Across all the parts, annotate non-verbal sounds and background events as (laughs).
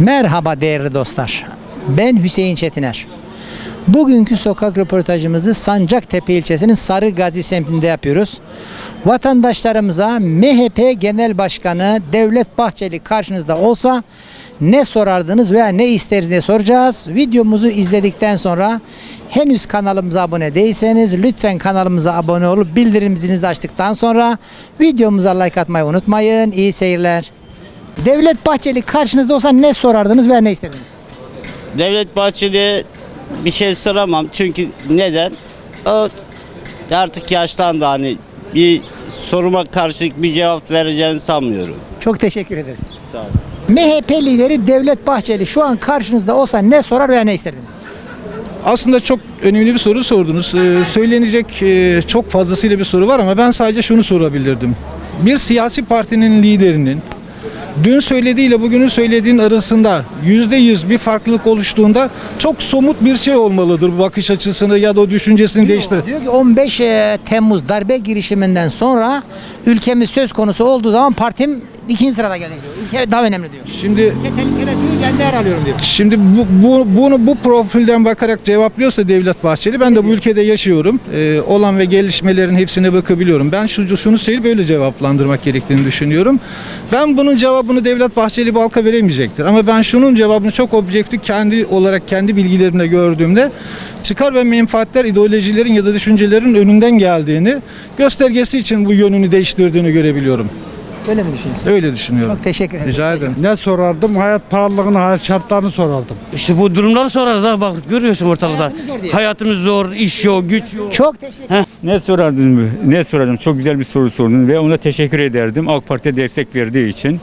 Merhaba değerli dostlar. Ben Hüseyin Çetiner. Bugünkü sokak röportajımızı Sancaktepe ilçesinin Sarıgazi semtinde yapıyoruz. Vatandaşlarımıza MHP Genel Başkanı Devlet Bahçeli karşınızda olsa ne sorardınız veya ne isteriz diye soracağız. Videomuzu izledikten sonra henüz kanalımıza abone değilseniz lütfen kanalımıza abone olup bildirim açtıktan sonra videomuza like atmayı unutmayın. İyi seyirler. Devlet Bahçeli karşınızda olsa ne sorardınız veya ne isterdiniz? Devlet Bahçeli'ye bir şey soramam çünkü neden? O artık yaşlandı hani bir soruma karşılık bir cevap vereceğini sanmıyorum. Çok teşekkür ederim. Sağ ol. MHP lideri Devlet Bahçeli şu an karşınızda olsa ne sorar veya ne isterdiniz? Aslında çok önemli bir soru sordunuz. Ee, söylenecek e, çok fazlasıyla bir soru var ama ben sadece şunu sorabilirdim. Bir siyasi partinin liderinin dün söylediğiyle bugünün söylediğin arasında yüzde yüz bir farklılık oluştuğunda çok somut bir şey olmalıdır bu bakış açısını ya da o düşüncesini değiştirir. Diyor ki 15 e, Temmuz darbe girişiminden sonra ülkemiz söz konusu olduğu zaman partim ikinci sırada gelir diyor. Ülke daha önemli diyor. Şimdi Ülke tehlikede diyor kendi yer alıyorum diyor. Şimdi bu, bu, bunu bu profilden bakarak cevaplıyorsa Devlet Bahçeli ben de bu ülkede yaşıyorum. Ee, olan ve gelişmelerin hepsine bakabiliyorum. Ben şu, şunu söyleyip böyle cevaplandırmak gerektiğini düşünüyorum. Ben bunun cevabını Devlet Bahçeli bu halka veremeyecektir. Ama ben şunun cevabını çok objektif kendi olarak kendi bilgilerimle gördüğümde çıkar ve menfaatler ideolojilerin ya da düşüncelerin önünden geldiğini göstergesi için bu yönünü değiştirdiğini görebiliyorum. Öyle mi düşünüyorsun? Öyle düşünüyorum. Çok teşekkür ederim. Rica ederim. Ne sorardım? Hayat pahalılığını, hayat şartlarını sorardım. İşte bu durumları sorarız ha bak görüyorsun ortalıkta. Hayatımız zor diye. Hayatımız zor, iş yok, güç yok. Çok teşekkür ederim. Ne sorardın mı? Ne sorardım? Çok güzel bir soru sordun ve ona teşekkür ederdim. AK Parti'ye destek verdiği için.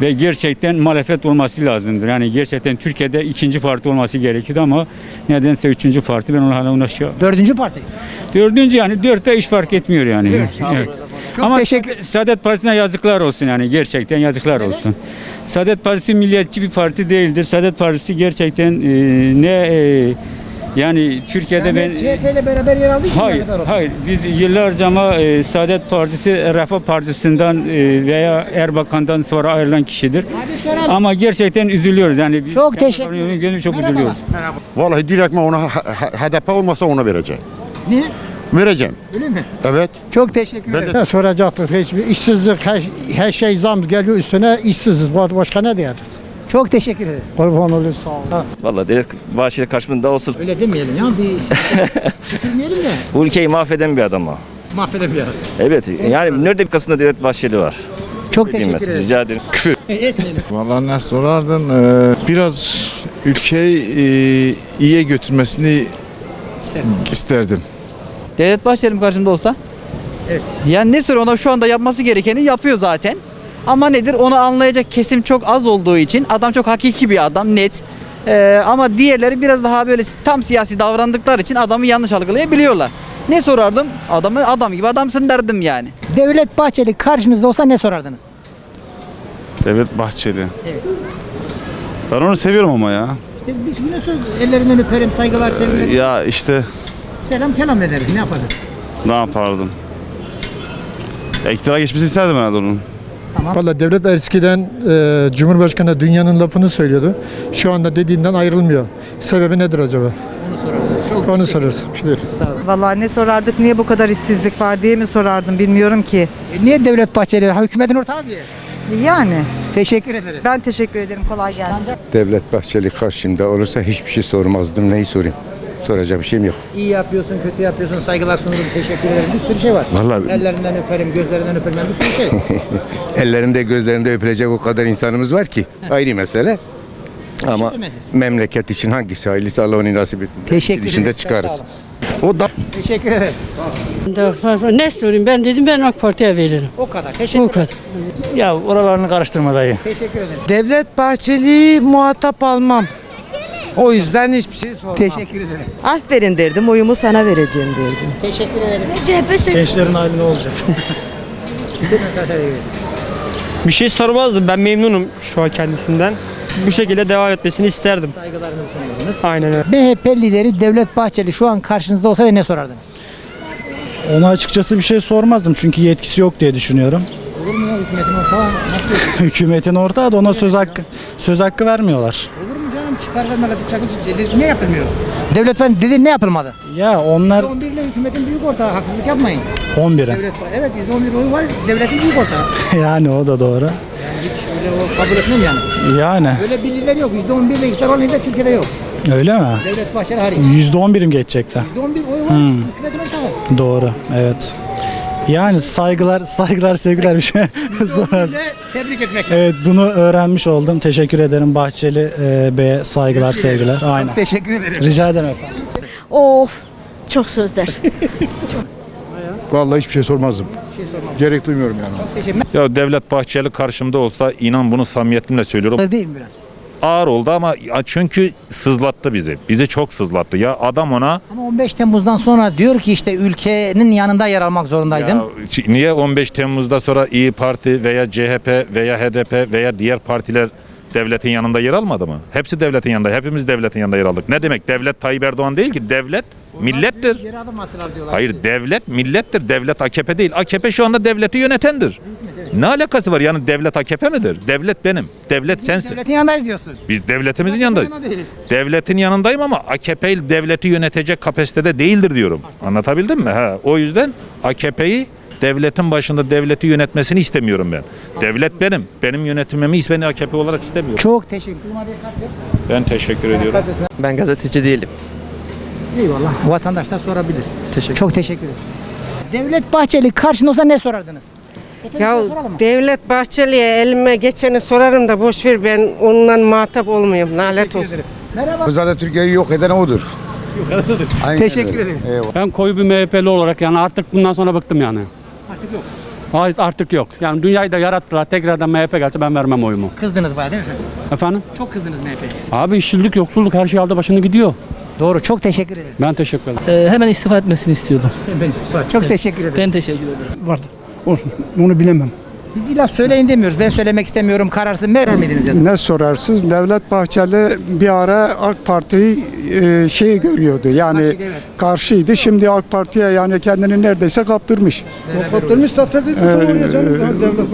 Ve gerçekten muhalefet olması lazımdır. Yani gerçekten Türkiye'de ikinci parti olması gerekirdi ama nedense üçüncü parti. Ben ona hala şey... Dördüncü parti. Dördüncü yani dörtte iş fark etmiyor yani. Evet. Çok ama teşekkür- Saadet- Saadet Partisi'ne yazıklar olsun yani gerçekten yazıklar olsun. Saadet Partisi milliyetçi bir parti değildir. Saadet Partisi gerçekten e, ne e, yani Türkiye'de ben CHP ile beraber yer aldığı için Hayır, yazıklar olsun. hayır. Biz yıllarca ama e, Saadet Partisi, Refah Partisi'nden e, veya Erbakan'dan sonra ayrılan kişidir. Abi. Ama gerçekten üzülüyoruz. Yani Çok teşekkür ederim. gönlü çok Merhabalar. üzülüyoruz. Vallahi direktmen ona HDP olmasa ona vereceğim. Niye? Vereceğim. Öyle mi? Evet. Çok teşekkür ederim. de Ne soracaktık? Hiçbir işsizlik, her, her şey zam geliyor üstüne işsiziz. Bu Başka ne diyeriz? Çok teşekkür ederim. Kurban olayım sağ ol. Valla devlet Bahçeli karşımda olsun. Öyle demeyelim ya. Bir (laughs) getirmeyelim de Bu ülkeyi mahveden bir adam o. mahvedemeyelim. Evet yani nerede bir kasında devlet Bahçeli var? Çok teşekkür ederim. Rica ederim. Etmeyelim. Vallahi ne sorardın? Ee, biraz ülkeyi e, iyiye götürmesini isterdim. Devlet Bahçeli'm karşımda olsa? Evet. Yani ne soruyor ona şu anda yapması gerekeni yapıyor zaten. Ama nedir onu anlayacak kesim çok az olduğu için adam çok hakiki bir adam net. Ee, ama diğerleri biraz daha böyle tam siyasi davrandıkları için adamı yanlış algılayabiliyorlar. Ne sorardım? Adamı adam gibi adamsın derdim yani. Devlet Bahçeli karşınızda olsa ne sorardınız? Devlet Bahçeli. Evet. Ben onu seviyorum ama ya. İşte biz yine söz ellerinden öperim, saygılar, sevgiler. Ya işte Selam kelam ederiz. Ne yapalım? ne yapardım? Ya, iktidara geçmesini isterdim herhalde onun. Valla devlet eskiden e, Cumhurbaşkanı dünyanın lafını söylüyordu. Şu anda dediğinden ayrılmıyor. Sebebi nedir acaba? Onu sorarız. Çok Onu. Bir şey. Vallahi ne sorardık, niye bu kadar işsizlik var diye mi sorardım bilmiyorum ki. E, Niye Devlet Bahçeli? Hükümetin ortağı diye. Yani Teşekkür ederim. ben teşekkür ederim, kolay gelsin. Devlet Bahçeli karşımda olursa hiçbir şey sormazdım. Neyi sorayım? Soracak bir şeyim yok. İyi yapıyorsun, kötü yapıyorsun, saygılar sunurum, teşekkür ederim. Bir sürü şey var. Vallahi- Ellerinden öperim, gözlerinden öperim. Bir sürü şey. (laughs) Ellerinde gözlerinde öpülecek o kadar insanımız var ki. Ayrı mesele. Ama memleket için hangisi hayırlısı Allah onu nasip etsin. Teşekkür İçinde ederim. çıkarız. O da teşekkür ederim. Ne sorayım ben dedim ben AK Parti'ye veririm. O kadar. Teşekkür Bu ederim. kadar. Ya oralarını karıştırma dayı. Teşekkür ederim. Devlet Bahçeli'yi muhatap almam. O yüzden hiçbir şey sormam. Teşekkür ederim. Aferin derdim, oyumu sana vereceğim derdim. Teşekkür ederim. Gençlerin hali ne olacak? (laughs) Bir şey sormazdım ben memnunum şu an kendisinden. Bu şekilde devam etmesini isterdim. Aynen öyle. MHP lideri Devlet Bahçeli şu an karşınızda olsaydı ne sorardınız? Ona açıkçası bir şey sormazdım çünkü yetkisi yok diye düşünüyorum. Olur mu ya hükümetin ortağı? Nasıl? (laughs) Hükümetin ortağı da ona söz hakkı söz hakkı vermiyorlar. Olur mu canım? Çıkarlar milleti çakıcı. Ne yapılmıyor? Devlet ben dedi ne yapılmadı? Ya onlar %11 ile hükümetin büyük ortağı. Haksızlık yapmayın. 11'e. Devlet var. Evet %11 oyu var. Devletin büyük ortağı. (laughs) Yani o da doğru. Yani hiç öyle o kabul etmem yani. Yani Öyle bir lider yok. %11 ile iktidar olan lider Türkiye'de yok. öyle mi? Devlet Bahçeli hariç. %11'im geçecekler. %11 oyu var. Hükümetin ortağı. Doğru. Evet. Yani saygılar, saygılar, sevgiler bir şey sorar. Tebrik etmek Evet bunu öğrenmiş oldum. Teşekkür ederim Bahçeli e, Bey'e saygılar, sevgiler. Aynen. Teşekkür ederim. Rica ederim efendim. Of çok sözler. (laughs) Vallahi hiçbir şey sormazdım. Gerek duymuyorum yani. Teşekkür Ya Devlet Bahçeli karşımda olsa inan bunu samimiyetimle söylüyorum. Değil mi biraz? Ağır oldu ama çünkü sızlattı bizi. Bizi çok sızlattı. Ya adam ona Ama 15 Temmuz'dan sonra diyor ki işte ülkenin yanında yer almak zorundaydım. Ya, niye 15 Temmuz'da sonra İyi Parti veya CHP veya HDP veya diğer partiler devletin yanında yer almadı mı? Hepsi devletin yanında. Hepimiz devletin yanında yer aldık. Ne demek? Devlet Tayyip Erdoğan değil ki. Devlet millettir. Hayır devlet millettir. Devlet AKP değil. AKP şu anda devleti yönetendir. Ne alakası var? Yani devlet AKP midir? Devlet benim. Devlet sensin. Devletin yanındayız diyorsun. Biz devletimizin yanındayız. Yanında değiliz. Devletin yanındayım ama AKP devleti yönetecek kapasitede değildir diyorum. Anlatabildim mi? Ha, o yüzden AKP'yi devletin başında devleti yönetmesini istemiyorum ben. Devlet benim. Benim yönetimimi beni AKP olarak istemiyorum. Çok teşekkür ederim. Abi kalp. Ben teşekkür ediyorum. Kalp. Ben gazeteci değilim. Eyvallah. Vatandaşlar sorabilir. Çok teşekkür ederim. Devlet Bahçeli karşında olsa ne sorardınız? Efendim Ya devlet Bahçeli'ye elime geçeni sorarım da boş ver ben onunla muhatap olmayayım. Nalet Teşekkür olsun. ederim. Merhaba. Zaten Türkiye'yi yok eden odur. Aynen Teşekkür öyle. ederim. Eyvallah. Ben koyu bir MHP'li olarak yani artık bundan sonra bıktım yani. Artık yok. Hayır artık yok. Yani dünyayı da yarattılar. Tekrardan MHP gelse ben vermem oyumu. Kızdınız bayağı değil mi efendim? Efendim? Çok kızdınız MHP'ye. Abi işsizlik, yoksulluk her şey aldı başını gidiyor. Doğru. Çok teşekkür ederim. Ben teşekkür ederim. hemen istifa etmesini istiyordum. Ben istifa. Çok teşekkür ederim. Ben teşekkür ederim. Vardı. Onu bilemem. Biz illa söyleyin demiyoruz. Ben söylemek istemiyorum. Kararsız merar mıydınız ya da? Ne sorarsınız? Devlet Bahçeli bir ara AK Parti'yi e, şey görüyordu. Yani Karşıydı, evet. karşıydı. Şimdi AK Parti'ye yani kendini neredeyse kaptırmış. kaptırmış, satırdıysa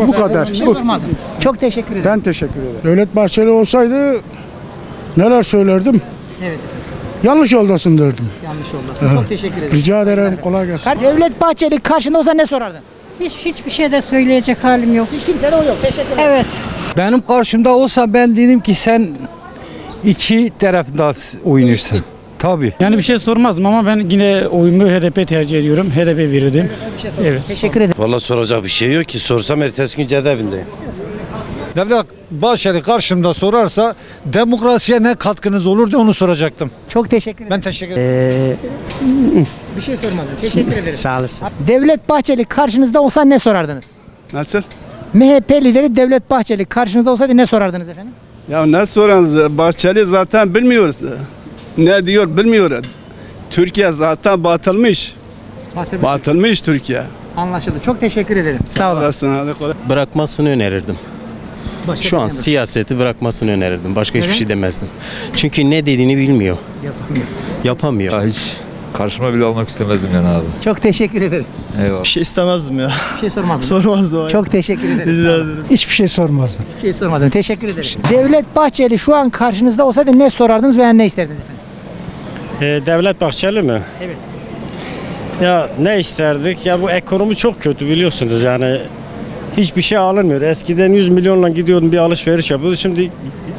bu kadar. Bir şey Bu. sormazdım. Çok teşekkür ederim. Ben teşekkür ederim. Devlet Bahçeli olsaydı neler söylerdim? Evet. Yanlış yoldasın derdim. Yanlış olmasın. Çok teşekkür ederim. Rica ederim. Kolay gelsin. Kar- Devlet Bahçeli karşında olsa ne sorardın? Hiç hiçbir şey de söyleyecek halim yok. Kimse de o yok. Teşekkür ederim. Evet. Benim karşımda olsa ben dedim ki sen iki tarafta oynuyorsun. Tabii. Yani bir şey sormazdım ama ben yine oyumu HDP tercih ediyorum. HDP verirdim. Bir şey sorayım. Teşekkür ederim. Valla soracak bir şey yok ki. Sorsam ertesi gün cezaevindeyim. Devlet Bahçeli karşımda sorarsa demokrasiye ne katkınız olur diye onu soracaktım. Çok teşekkür ederim. Ben teşekkür ederim. bir şey sormazdım. Teşekkür ederim. Sağ olasın. Devlet Bahçeli karşınızda olsa ne sorardınız? Nasıl? MHP lideri Devlet Bahçeli karşınızda olsaydı ne sorardınız efendim? Ya ne soranız Bahçeli zaten bilmiyoruz. Ne diyor bilmiyoruz. Türkiye zaten batılmış. Batır Batılmış Türkiye. Anlaşıldı. Çok teşekkür ederim. Sağ olun. Olasın, hadi kolay. Bırakmasını önerirdim. Başka Şu an şey mi? siyaseti bırakmasını önerirdim. Başka hiçbir şey demezdim. Çünkü ne dediğini bilmiyor. Yapmıyor. Yapamıyor. hiç karşıma bile almak istemezdim yani abi. Çok teşekkür ederim. Eyvallah. Bir şey istemezdim ya. Bir şey sormazdım. Sormazdım. Çok teşekkür ederim. Sağ olun. Hiçbir şey sormazdım. Bir şey sormazdım. Teşekkür ederim. Devlet Bahçeli şu an karşınızda olsaydı ne sorardınız veya ne isterdiniz efendim? Ee, Devlet Bahçeli mi? Evet. Ya ne isterdik? Ya bu ekonomi çok kötü biliyorsunuz yani. Hiçbir şey alınmıyor. Eskiden 100 milyonla gidiyordun bir alışveriş yapıyordun. Şimdi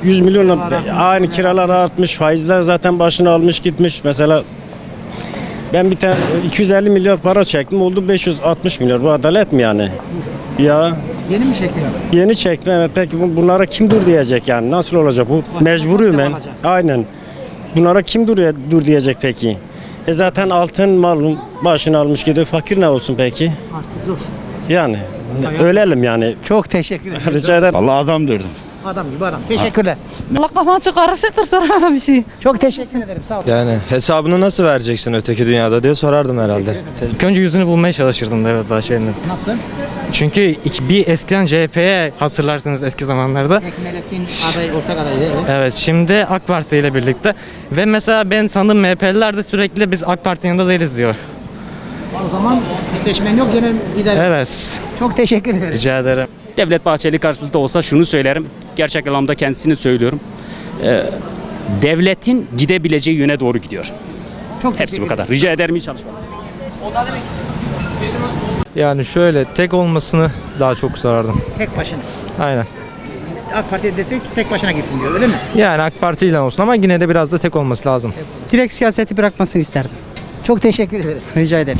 100 milyonla aynı kiralar artmış, faizler zaten başını almış gitmiş. Mesela ben bir tane 250 milyar para çektim oldu 560 milyar. Bu adalet mi yani? Ya Yeni mi çektiniz? yeni çektim evet peki bu- bunlara kim dur diyecek yani? Nasıl olacak bu? Mecburuyum ben. alacak. Aynen. Bunlara kim dur, dur diyecek peki? E zaten altın malum başını almış gidiyor. Fakir ne olsun peki? Artık zor. Yani ölelim yani. Çok teşekkür ederim. Rica ederim. Valla adam derdim. Adam gibi adam. Teşekkürler. Allah kafam çok karışıktır sonra bir şey. Çok teşekkür ederim. Sağ olun. Yani hesabını nasıl vereceksin öteki dünyada diye sorardım herhalde. İlk önce yüzünü bulmaya çalışırdım Devlet Bahçeli'nin. Nasıl? Çünkü iki- bir eskiden CHP'ye hatırlarsınız eski zamanlarda. Ekmelettin aday, ortak adaydı. Evet. Evet şimdi AK Parti ile birlikte. Ve mesela ben sanırım MHP'liler de sürekli biz AK Parti'nin yanında değiliz diyor. O zaman seçmen yok genel idare. Evet. Çok teşekkür ederim. Rica ederim. Devlet Bahçeli karşımızda olsa şunu söylerim. Gerçek anlamda kendisini söylüyorum. Ee, devletin gidebileceği yöne doğru gidiyor. Çok Hepsi teşekkür bu kadar. Rica ederim iyi çalışmalar. Yani şöyle tek olmasını daha çok sorardım. Tek başına. Aynen. AK Parti'ye destek tek başına gitsin diyor öyle mi? Yani AK Parti ile olsun ama yine de biraz da tek olması lazım. Direkt siyaseti bırakmasını isterdim. Çok teşekkür ederim. Rica ederim.